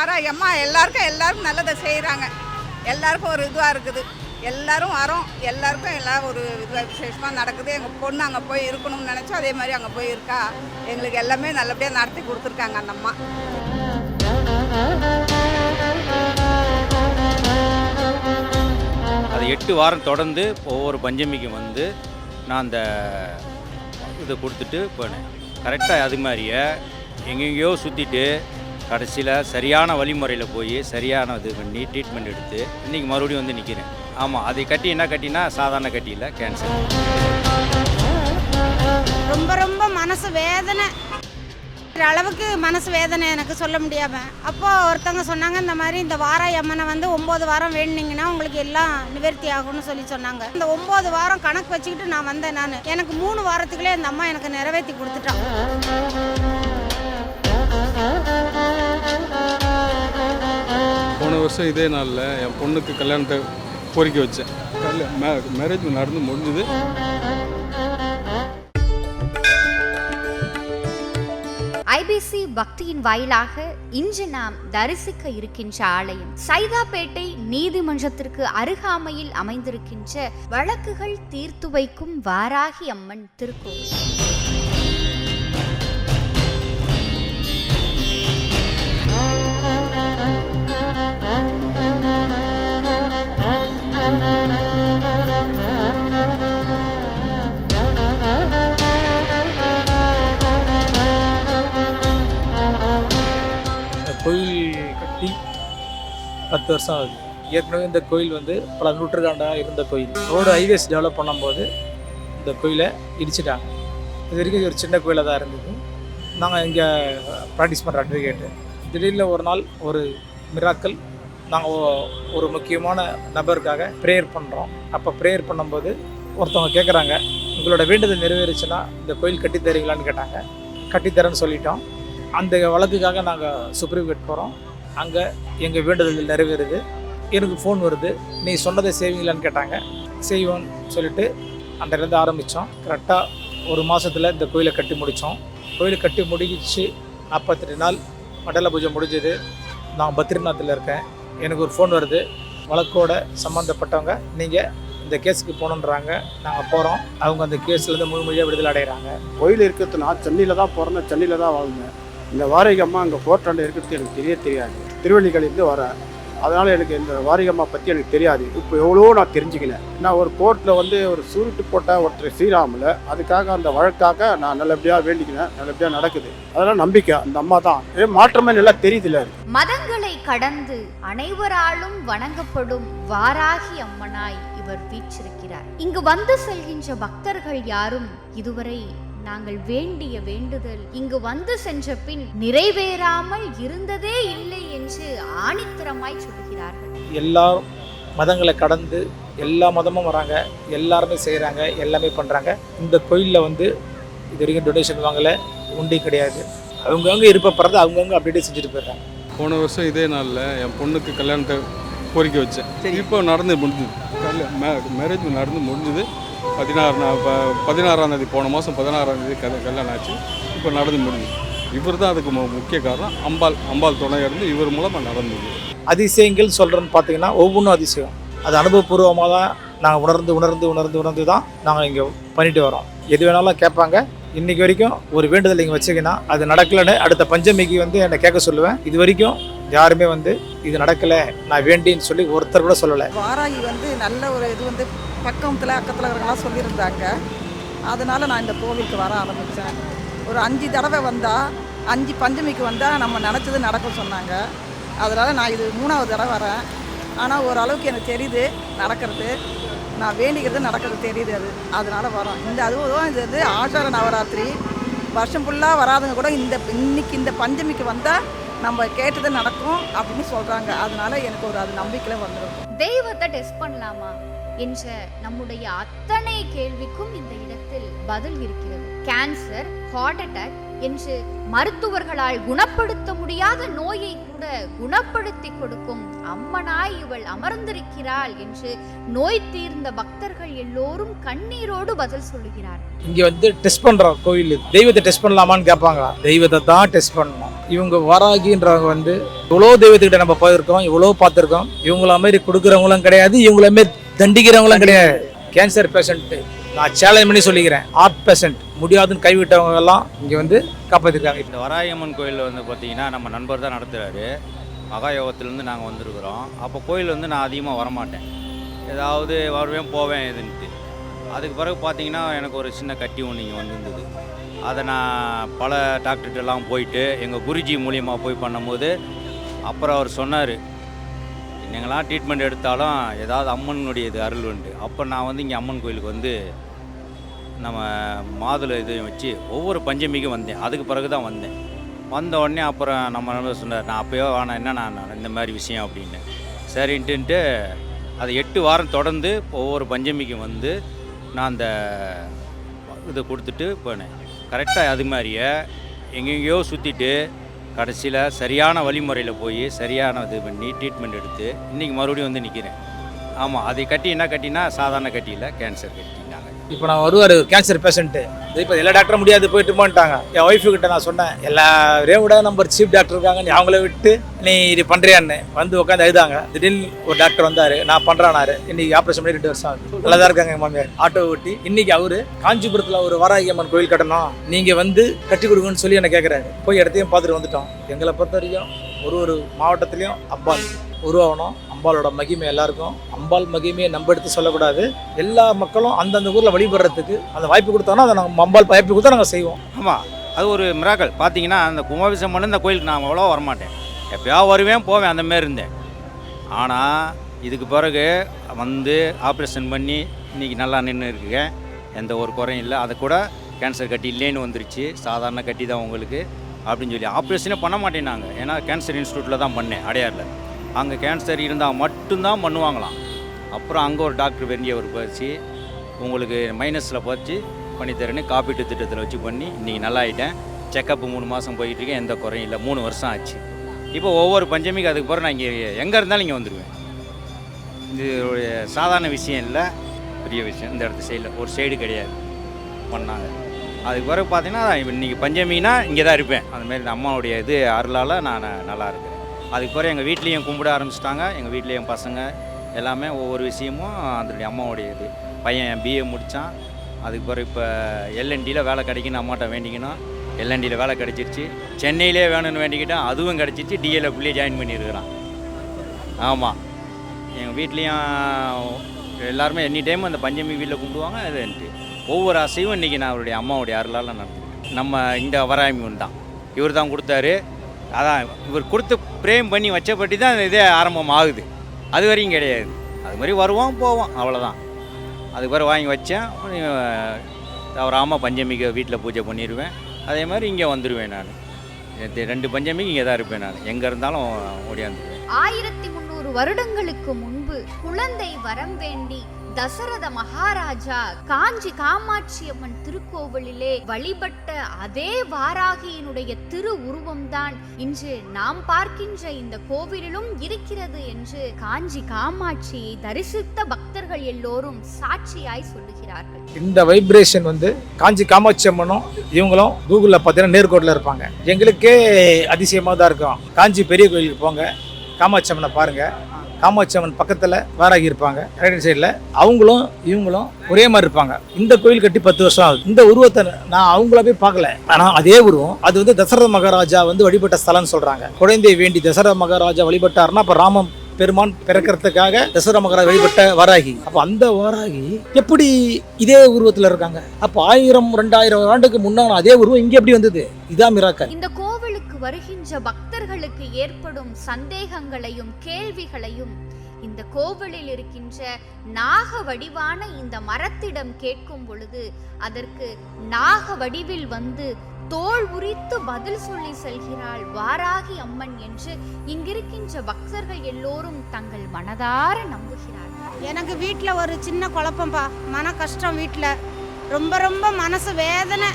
வாராயம்மா எல்லாருக்கும் எல்லாருக்கும் நல்லதை செய்கிறாங்க எல்லாருக்கும் ஒரு இதுவாக இருக்குது. எல்லாரும் வரோம். எல்லாருக்கும் எல்லாம் ஒரு இதுவாக விசேஷமாக நடக்குது. எங்கள் பொண்ணு அங்கே போய் இருக்கணும்னு நினச்சோம் அதே மாதிரி அங்கே போய் இருக்கா? எங்களுக்கு எல்லாமே நல்லபடியாக நடத்தி கொடுத்துருக்காங்க அந்த அம்மா. அது எட்டு வாரம் தொடர்ந்து ஒவ்வொரு பஞ்சமிக்கும் வந்து நான் அந்த இதை கொடுத்துட்டு போனேன். கரெக்டாக அது மாதிரியே எங்கெங்கேயோ சுற்றிட்டு கடைசியில் சரியான வழிமுறையில் போய் சரியான இது பண்ணி ட்ரீட்மெண்ட் எடுத்து இன்றைக்கி மறுபடியும் வந்து நிற்கிறேன் ஆமாம் அதை கட்டி என்ன கட்டினா சாதாரண கட்டியில் கேன்சர் ரொம்ப ரொம்ப மனசு வேதனை. அளவுக்கு மனசு வேதனை எனக்கு சொல்ல முடியாம. அப்போ ஒருத்தவங்க சொன்னாங்க இந்த மாதிரி இந்த வாராய் அம்மனை வந்து ஒம்பது வாரம் வேணுனீங்கன்னா உங்களுக்கு எல்லாம் நிவர்த்தி ஆகும்னு சொல்லி சொன்னாங்க. இந்த ஒம்பது வாரம் கணக்கு வச்சுக்கிட்டு நான் வந்தேன் நான். எனக்கு மூணு வாரத்துக்குள்ளே இந்த அம்மா எனக்கு நிறைவேற்றி கொடுத்துட்டான் போன வருஷம் இதே நாளில் என் பொண்ணுக்கு கல்யாணத்தை கோரிக்கை வச்சேன். கல்யா மேரேஜ் நடந்து முடிஞ்சுது. ஐபிசி பக்தியின் வாயிலாக இன்று நாம் தரிசிக்க இருக்கின்ற ஆலயம் சைதாப்பேட்டை நீதிமன்றத்திற்கு அருகாமையில் அமைந்திருக்கின்ற வழக்குகள் தீர்த்து வைக்கும் வாராகி அம்மன் திருக்கோவில். பத்து வருஷம் ஆகுது. ஏற்கனவே இந்த கோயில் வந்து பல நூற்றுக்காண்டாக இருந்த கோயில். ரோடு ஹைவேஸ் டெவலப் பண்ணும்போது இந்த கோயிலை இடிச்சிட்டாங்க. இது வரைக்கும் ஒரு சின்ன கோயிலாக தான் இருந்தது. நாங்கள் இங்கே ப்ராக்டிஸ் பண்ணுற அட்வொகேட்டு திடீர்னு ஒரு நாள் ஒரு மிராக்கள் நாங்கள் ஒரு முக்கியமான நபருக்காக ப்ரேயர் பண்ணுறோம் அப்போ ப்ரேயர் பண்ணும்போது ஒருத்தவங்க கேட்குறாங்க உங்களோட வேண்டுதல் நிறைவேறிச்சுன்னா இந்த கோயில் கட்டித் தரீங்களான்னு கேட்டாங்க. கட்டித்தரேன்னு சொல்லிட்டோம். அந்த வழக்குக்காக நாங்கள் சுப்ரீம் கோர்ட் போகிறோம் அங்கே எங்கள் வேண்டுதல் நிறைவேறுது. எனக்கு ஃபோன் வருது. நீ சொன்னதை செய்வீங்களான்னு கேட்டாங்க. செய்வோன்னு சொல்லிட்டு அன்றையிலேருந்து ஆரம்பித்தோம் கரெக்டாக ஒரு மாதத்தில் இந்த கோயிலை கட்டி முடித்தோம் கோயிலை கட்டி முடிச்சு நாற்பத்தெட்டு நாள் மண்டல பூஜை முடிஞ்சது. நான் பத்ரிநாத்தில் இருக்கேன். எனக்கு ஒரு ஃபோன் வருது. வழக்கோட சம்மந்தப்பட்டவங்க நீங்கள் இந்த கேஸுக்கு போகணுன்றாங்க. நாங்கள் போகிறோம் அவங்க அந்த கேஸ்லேருந்து முழுமொழியாக விடுதலை அடைகிறாங்க கோயில் இருக்கிறது நான் சென்னையில் தான் பிறந்தேன் சென்னையில் தான் வாழ்ந்தேன் இந்த வாரிகம்மா அங்கே கோர்ட்டாண்ட இருக்கிறது எனக்கு தெரிய தெரியாது. திருவள்ளிக்கலையிலேருந்து வரேன் அதனால் எனக்கு இந்த வாரிகம்மா பற்றி எனக்கு தெரியாது. இப்போ எவ்வளோ நான் தெரிஞ்சுக்கினேன் நான் ஒரு கோர்ட்டில் வந்து ஒரு சூருட்டு போட்ட ஒருத்தர் ஸ்ரீராமில் அதுக்காக அந்த வழக்காக நான் நல்லபடியாக வேண்டிக்கினேன் நல்லபடியாக நடக்குது. அதெல்லாம் நம்பிக்கை அந்த அம்மா தான். ஏ மாற்றமே நல்லா தெரியுதுல மதங்களை கடந்து அனைவராலும் வணங்கப்படும் வாராகி அம்மனாய் இவர் வீற்றிருக்கிறார். இங்கு வந்து செல்கின்ற பக்தர்கள் யாரும் இதுவரை நாங்கள் வேண்டிய வேண்டுதல் இங்கு வந்து சென்ற பின் நிறைவேறாமல் இருந்ததே இல்லை என்று ஆணித்தரமாய் சொல்கிறார்கள். எல்லாரும் மதங்களை கடந்து எல்லா மதமும் வராங்க எல்லாருமே செய்கிறாங்க எல்லாமே பண்ணுறாங்க இந்த கோயிலில் வந்து இது வரைக்கும் டொனேஷன் வாங்கலை உண்டி கிடையாது. அவங்கவுங்க இருப்பப்படுறது அவங்கவுங்க அப்படியே செஞ்சுட்டு போயிடுறாங்க. போன வருஷம் இதே நாளில் என் பொண்ணுக்கு கல்யாணத்தை கோரிக்கை வச்சேன். இப்போ நடந்து முடிஞ்சுது. மேரேஜ் நடந்து முடிஞ்சுது. பதினாறு ப- பதினாறாம் தேதி போன மாதம் பதினாறாம் தேதி கல் கல்யாணம் ஆச்சு. இப்போ நடந்து முடிஞ்சு இவர் தான் அதுக்கு மு- முக்கிய காரணம். அம்பாள் அம்பாள் துணையாக இருந்து இவர் மூலமாக நடந்தது அதிசயங்கள் சொல்கிறேன்னு பார்த்தீங்கன்னா ஒவ்வொன்றும் அதிசயம். அது அனுபவபூர்வமாக தான் நாங்கள் உணர்ந்து உணர்ந்து உணர்ந்து உணர்ந்து தான் நாங்கள் இங்கே பண்ணிட்டு வரோம். எது வேணாலும் கேட்பாங்க. இன்றைக்கி வரைக்கும் ஒரு வேண்டுதல் நீங்கள் வச்சீங்கன்னா அது நடக்கலைன்னு அடுத்த பஞ்சமிக்கு வந்து என்னை கேட்க சொல்லுவேன். இது வரைக்கும் யாருமே வந்து இது நடக்கலை நான் வேண்டின்னு சொல்லி ஒருத்தர் கூட சொல்லலை. வாராகி வந்து நல்ல ஒரு இது வந்து பக்கத்தில் அக்கத்தில் இருக்கிறவங்களாம் சொல்லியிருந்தாங்க. அதனால நான் இந்த கோவிலுக்கு வர ஆரம்பித்தேன் ஒரு அஞ்சு தடவை வந்தால் அஞ்சு பஞ்சமிக்கு வந்தால் நம்ம நினச்சது நடக்கும் சொன்னாங்க. அதனால் நான் இது மூணாவது தடவை வரேன். ஆனால் ஓரளவுக்கு எனக்கு தெரியுது நடக்கிறது. நான் வேண்டிக்கிறது நடக்கிறது தெரியுது அது. அதனால் வரோம். இந்த அதுவும் இது வந்து ஆஷார நவராத்திரி. வருஷம் ஃபுல்லாக வராதுங்க கூட இந்த இன்னைக்கு இந்த பஞ்சமிக்கு வந்தால் நம்ம கேட்டது நடக்கும் அப்படின்னு சொல்கிறாங்க அதனால எனக்கு ஒரு அது நம்பிக்கையில் வந்துடும் தெய்வத்தை டெஸ்ட் பண்ணலாமா என்ற நம்முடைய அத்தனை கேள்விக்கும் இந்த இடத்தில் பதில் இருக்கிறது. கேன்சர் ஹார்ட் அட்டாக் என்று மருத்துவர்களால் குணப்படுத்த முடியாத நோயை கூட குணப்படுத்தி கொடுக்கும் அம்மனாய் இவள் அமர்ந்திருக்கிறாள் என்று நோய் தீர்ந்த பக்தர்கள் எல்லோரும் கண்ணீரோடு பதில் சொல்லுகிறார்கள். இங்கே வந்து டெஸ்ட் பண்ணுறோம் கோயில். தெய்வத்தை டெஸ்ட் பண்ணலாமான்னு கேட்பாங்க தெய்வத்தை தான் டெஸ்ட் பண்ணணும். இவங்க வராகின்றவங்க வந்து இவ்வளோ தெய்வத்துக்கிட்ட நம்ம போயிருக்கோம் இவ்வளோ பார்த்துருக்கோம். இவங்கள மாதிரி கொடுக்குறவங்களும் கிடையாது இவங்கள மாதிரி தண்டிக்கிறவங்களும் கிடையாது. கேன்சர் பேஷண்ட்டு நான் சேலஞ்ச் பண்ணி சொல்லிக்கிறேன். ஆர்ட் பேஷண்ட் முடியாதுன்னு கைவிட்டவங்க எல்லாம் இங்கே வந்து காப்பாற்றிருக்காங்க இந்த வராயம்மன் கோயிலில் வந்து பார்த்தீங்கன்னா நம்ம நண்பர் தான் நடத்துகிறாரு மகாயோகத்துலேருந்து நாங்கள் வந்திருக்கிறோம். அப்போ கோயில் வந்து நான் அதிகமாக வரமாட்டேன். ஏதாவது வருவேன் போவேன் இதுன்ட்டு அதுக்கு பிறகு பார்த்தீங்கன்னா எனக்கு ஒரு சின்ன கட்டி ஒன்று இங்கே வந்துருந்தது. அதை நான் பல டாக்டர்கிட்டலாம் போயிட்டு எங்கள் குருஜி மூலியமாக போய் பண்ணும்போது அப்புறம் அவர் சொன்னார் என்னங்களாம் ட்ரீட்மெண்ட் எடுத்தாலும் ஏதாவது அம்மனுடைய இது அருள் உண்டு. அப்போ நான் வந்து இங்கே அம்மன் கோயிலுக்கு வந்து நம்ம மாதுளை இதையும் வச்சு ஒவ்வொரு பஞ்சமிக்கும் வந்தேன். அதுக்கு பிறகு தான் வந்தேன். வந்த உடனே அப்புறம் நம்ம நண்பர் சொன்னார் நான் அப்போயோ வேணாம் என்ன நான் இந்த மாதிரி விஷயம்? அப்படின்னு. சரின்ட்டுன்ட்டு அது எட்டு வாரம் தொடர்ந்து ஒவ்வொரு பஞ்சமிக்கும் வந்து நான் அந்த இதை கொடுத்துட்டு போனேன். கரெக்டாக அது மாதிரியே எங்கெங்கேயோ சுற்றிட்டு கடைசியில் சரியான வழிமுறையில் போய் சரியான இது பண்ணி ட்ரீட்மெண்ட் எடுத்து இன்றைக்கி மறுபடியும் வந்து நிற்கிறேன் ஆமாம் அதை கட்டி என்ன கட்டினா சாதாரண கட்டியில் கேன்சர் கட்டி. இப்போ நான் வருவார் கேன்சர் பேஷண்ட்டு இப்போ எல்லா டாக்டரும் முடியாது போயிட்டு போன்ட்டாங்க என் ஒய்ஃபு கிட்ட நான் சொன்னேன் எல்லாரையும் விட நம்பர் சீஃப் டாக்டர் இருக்காங்க நீ அவங்கள விட்டு நீ இது பண்ணுறியான்னு வந்து உட்காந்து எழுதாங்க திடீர்னு ஒரு டாக்டர் வந்தார் நான் பண்ணுறானாரு இன்னைக்கு ஆப்ரேஷன் பண்ணி ரெண்டு வருஷம் ஆகுது. நல்லா தான் இருக்காங்க மாமியார். ஆட்டோ ஓட்டி இன்னைக்கு அவரு காஞ்சிபுரத்தில் ஒரு வாராகி அம்மன் கோயில் கட்டணும். நீங்கள் வந்து கட்டி கொடுங்கன்னு சொல்லி என்ன கேட்குறாரு போய் இடத்தையும் பார்த்துட்டு வந்துட்டோம். எங்களை பொறுத்த வரைக்கும் ஒரு ஒரு மாவட்டத்துலேயும் அப்பா உருவாகணும். அம்பாளோட மகிமை எல்லாருக்கும். அம்பாள் மகிமையை நம்ம எடுத்து சொல்லக்கூடாது. எல்லா மக்களும் அந்தந்த ஊரில் வழிபடுறதுக்கு அந்த வாய்ப்பு கொடுத்தோன்னா அதை நாங்கள் அம்பாள் வாய்ப்பு கொடுத்தா நாங்கள் செய்வோம். ஆமாம் அது ஒரு மிராக்கள் பார்த்தீங்கன்னா அந்த கும்பாபிஷேகம் பண்ண இந்த கோயிலுக்கு நான் அவ்வளோ வரமாட்டேன். எப்போயா வருவேன் போவேன் அந்த மாரி இருந்தேன். ஆனால் இதுக்கு பிறகு வந்து ஆப்ரேஷன் பண்ணி இன்றைக்கி நல்லா நின்று இருக்குங்க. எந்த ஒரு குறையும் இல்லை. அதை கூட கேன்சர் கட்டி இல்லைன்னு வந்துருச்சு. சாதாரண கட்டி தான் உங்களுக்கு. அப்படின்னு சொல்லி ஆப்ரேஷனே பண்ண மாட்டேன் நாங்கள் ஏன்னா கேன்சர் இன்ஸ்டியூட்டில் தான் பண்ணேன் அடையாரில். அங்கே கேன்சர் இருந்தால் மட்டும்தான் பண்ணுவாங்களாம். அப்புறம் அங்கே ஒரு டாக்டர் வெறியவர் பறித்து உங்களுக்கு மைனஸில் பறிச்சு பண்ணித்தரேன்னு காப்பீட்டு திட்டத்தில் வச்சு பண்ணி இன்றைக்கி நல்லா ஆகிட்டேன் செக்கப் மூணு மாதம் போயிட்டுருக்கேன் எந்த குறையும் இல்லை. மூணு வருஷம் ஆச்சு. இப்போ ஒவ்வொரு பஞ்சமிக்கு அதுக்கு பிறகு நான் இங்கே எங்கே இருந்தாலும் இங்கே வந்துடுவேன் இது சாதாரண விஷயம் இல்லை. பெரிய விஷயம். இந்த இடத்து சைடில் ஒரு சைடு கிடையாது. பண்ணாங்க. அதுக்கு பிறகு பார்த்தீங்கன்னா இன்றைக்கி பஞ்சமினா இங்கே தான் இருப்பேன் அந்தமாரி இந்த அம்மாவுடைய இது அருளால் நான் நல்லா இருக்கிறேன். அதுக்கு பிறகு எங்கள் வீட்லேயும் கும்பிட ஆரம்பிச்சிட்டாங்க. எங்கள் வீட்லேயும் பசங்க எல்லாமே ஒவ்வொரு விஷயமும் அதனுடைய அம்மாவுடைய இது பையன் பிஏ முடித்தான் அதுக்கு பிறகு இப்போ எல்என்டியில் வேலை கிடைக்குன்னு அம்மாட்ட வேண்டிக்கணும். எல்என்டியில் வேலை கிடச்சிருச்சு. சென்னையிலே வேணும்னு வேண்டிக்கிட்டேன். அதுவும் கிடச்சிருச்சு. டிஎல்எஃப்லேயே ஜாயின் பண்ணியிருக்கிறான். ஆமாம் எங்கள் வீட்லேயும் எல்லாருமே எனி டைம் அந்த பஞ்சமி வீட்டில் கும்பிடுவாங்க அதுன்ட்டு ஒவ்வொரு அசைவும் இன்றைக்கி நான் அவருடைய அம்மாவுடைய அருளால் நடந்துக்கிட்டேன் நம்ம இந்த வராயமி தான் இவர் தான் கொடுத்தாரு. அதான் இவர் கொடுத்து ப்ரேம் பண்ணி வச்சப்பட்டி தான் இதே ஆரம்பம் ஆகுது அது வரையும் கிடையாது. அது மாதிரி வருவோம் போவோம் அவ்வளோதான் அதுக்கு பிறகு வாங்கி வச்சேன். தவறாமல் பஞ்சமிக்கு வீட்டில் பூஜை பண்ணிடுவேன் அதே மாதிரி இங்கே வந்துடுவேன் நான். ரெண்டு பஞ்சமிக்கு இங்கே தான் இருப்பேன் நான். எங்கே இருந்தாலும் ஓடியாந்துருவேன். ஆயிரத்தி முந்நூறு வருடங்களுக்கு முன்பு குழந்தை வரம் வேண்டி தசரத மகாராஜா காஞ்சி காமாட்சி அம்மன் திருக்கோவிலிலே வழிபட்ட அதே வாராகியினுடைய திரு உருவம்தான் இன்று நாம் பார்க்கின்ற இந்த கோவிலிலும் இருக்கிறது என்று காஞ்சி காமாட்சியை தரிசித்த பக்தர்கள் எல்லோரும் சாட்சியாய் சொல்லுகிறார்கள். இந்த வைப்ரேஷன் வந்து காஞ்சி காமாட்சி அம்மனும் இவங்களும் கூகுளில் பார்த்தீங்கன்னா நேர்கோட்டில் இருப்பாங்க. எங்களுக்கே அதிசயமாக தான் இருக்கும். காஞ்சி பெரிய கோயிலுக்கு போங்க காமாட்சி அம்மனை பாருங்கள் காமாட்சி அம்மன் பக்கத்தில் வாராகி இருப்பாங்க. ரைட் சைடில் அவங்களும் இவங்களும் ஒரே மாதிரி இருப்பாங்க. இந்த கோயில் கட்டி பத்து வருஷம் ஆகுது. இந்த உருவத்தை நான் அவங்கள போய் பார்க்கல. ஆனால் அதே உருவம் அது வந்து தசரத மகாராஜா வந்து வழிபட்ட ஸ்தலம்னு சொல்கிறாங்க குழந்தையை வேண்டி தசரத மகாராஜா வழிபட்டாருன்னா அப்போ ராமம் பெருமான் பிறக்கிறதுக்காக தசரத மகாராஜா வழிபட்ட வாராகி. அப்போ அந்த வாராகி எப்படி இதே உருவத்தில் இருக்காங்க? அப்போ ஆயிரம் ரெண்டாயிரம் ஆண்டுக்கு முன்னாடி அதே உருவம் இங்கே எப்படி வந்தது? இதான் மிராக்கல் இந்த கோவிலுக்கு வருகின்ற பக்தர்களுக்கு ஏற்படும் சந்தேகங்களையும் கேள்விகளையும் இந்த கோவிலில் இருக்கின்ற நாக வடிவான இந்த மரத்திடம் கேட்கும் பொழுது அதற்கு நாக வடிவில் வந்து தோல் உரித்து பதில் சொல்லி செல்கிறாள் வாராகி அம்மன் என்று இங்கிருக்கின்ற பக்தர்கள் எல்லோரும் தங்கள் மனதார நம்புகிறார்கள். எனக்கு வீட்டில் ஒரு சின்ன குழப்பம்பா மன கஷ்டம் வீட்டில். ரொம்ப ரொம்ப மனசு வேதனை.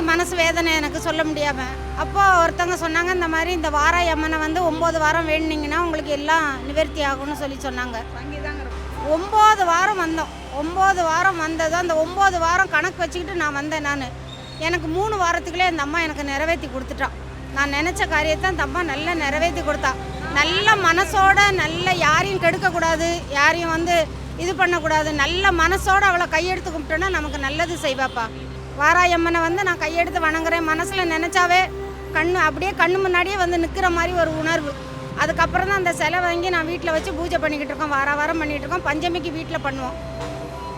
மனசு வேதனை எனக்கு சொல்ல முடியாம. அப்போது ஒருத்தவங்க சொன்னாங்க இந்த மாதிரி இந்த வாராய் அம்மனை வந்து ஒம்பது வாரம் வேணுனீங்கன்னா உங்களுக்கு எல்லாம் நிவர்த்தி ஆகும்னு சொல்லி சொன்னாங்க. ஒம்பது வாரம் வந்தோம். ஒம்பது வாரம் வந்ததும் அந்த ஒம்பது வாரம் கணக்கு வச்சுக்கிட்டு நான் வந்தேன் நான். எனக்கு மூணு வாரத்துக்குள்ளே அந்த அம்மா எனக்கு நிறைவேற்றி கொடுத்துட்டான். நான் நினச்ச காரியத்தை அந்த அம்மா நல்லா நிறைவேற்றி கொடுத்தா. நல்ல மனசோட நல்ல யாரையும் கெடுக்கக்கூடாது யாரையும் வந்து இது பண்ணக்கூடாது. நல்ல மனசோட அவளை கையெடுத்து கும்பிட்டோன்னா நமக்கு நல்லது செய்வாப்பா. வாராயம்மனை வந்து நான் கையெடுத்து வணங்குறேன். மனசில் நினச்சாவே கண் அப்படியே கண்ணு முன்னாடியே வந்து நிற்கிற மாதிரி ஒரு உணர்வு. அதுக்கப்புறம் தான் அந்த சிலை வாங்கி நான் வீட்டில் வச்சு பூஜை பண்ணிக்கிட்டு இருக்கோம். வார வாரம் பண்ணிகிட்டு இருக்கோம். பஞ்சமிக்கு வீட்டில் பண்ணுவோம்.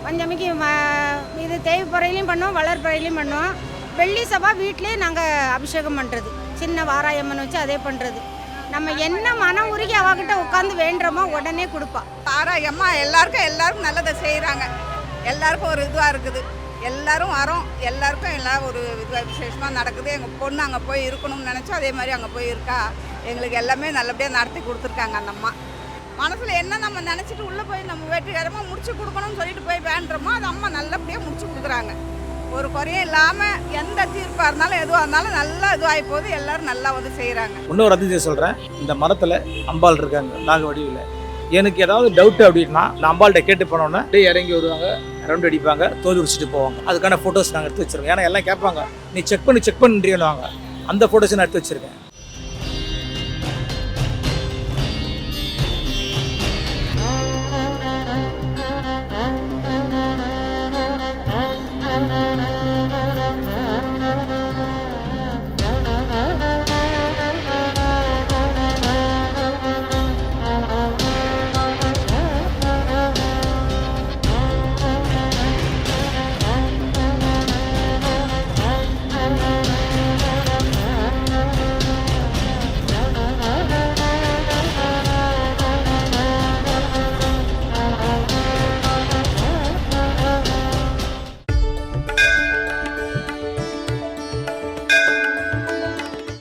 பஞ்சமிக்கு ம- இது தேய்ப்புறையிலையும் பண்ணுவோம் வளர்ப்புறையிலையும் பண்ணுவோம். வெள்ளி சபா வீட்டிலே நாங்கள் அபிஷேகம் பண்ணுறது சின்ன வாராயம்மன் வச்சு அதே பண்ணுறது நம்ம என்ன மனம் உருகி அவகிட்ட உட்காந்து வேண்டுறோமோ உடனே கொடுப்பா. வாராயம்மா எல்லாருக்கும் எல்லாருக்கும் நல்லதை செய்கிறாங்க எல்லாருக்கும் ஒரு இதுவாக இருக்குது. எல்லாரும் வரோம். எல்லாருக்கும் எல்லாம் ஒரு இதுவாக விசேஷமாக நடக்குது. எங்கள் பொண்ணு அங்கே போய் இருக்கணும்னு நினச்சோம் அதே மாதிரி அங்கே போய் இருக்கா? எங்களுக்கு எல்லாமே நல்லபடியாக நடத்தி கொடுத்துருக்காங்க அந்த அம்மா. மனசில் என்ன நம்ம நினச்சிட்டு உள்ளே போய் நம்ம வெற்றிகரமாக முடிச்சு கொடுக்கணும்னு சொல்லிட்டு போய் வேண்டுறோமோ அது அம்மா நல்லபடியாக முடிச்சு கொடுக்குறாங்க. ஒரு குறையும் இல்லாமல் எந்த தீர்ப்பாக இருந்தாலும் எதுவாக இருந்தாலும் நல்லா இதுவாகி போகுது. எல்லாரும் நல்லா வந்து செய்கிறாங்க இன்னொரு அதிசயம் சொல்கிறேன் இந்த மரத்தில் அம்பாள் இருக்காங்க. நாக வடிவில் எனக்கு ஏதாவது டவுட் அப்படின்னா நான் அம்பாள்கிட்ட கேட்டு போனோன்னே இறங்கி வருவாங்க. ரவுண்ட் அடிப்பாங்க தோல் உடிச்சிட்டு போவாங்க. அதுக்கான ஃபோட்டோஸ் நாங்கள் எடுத்து வச்சிருக்கோம். ஏன்னா எல்லாம் கேட்பாங்க நீ செக் பண்ணி செக் பண்ணுறீங்க அந்த ஃபோட்டோஸ் நான் எடுத்து வச்சுருக்கேன்.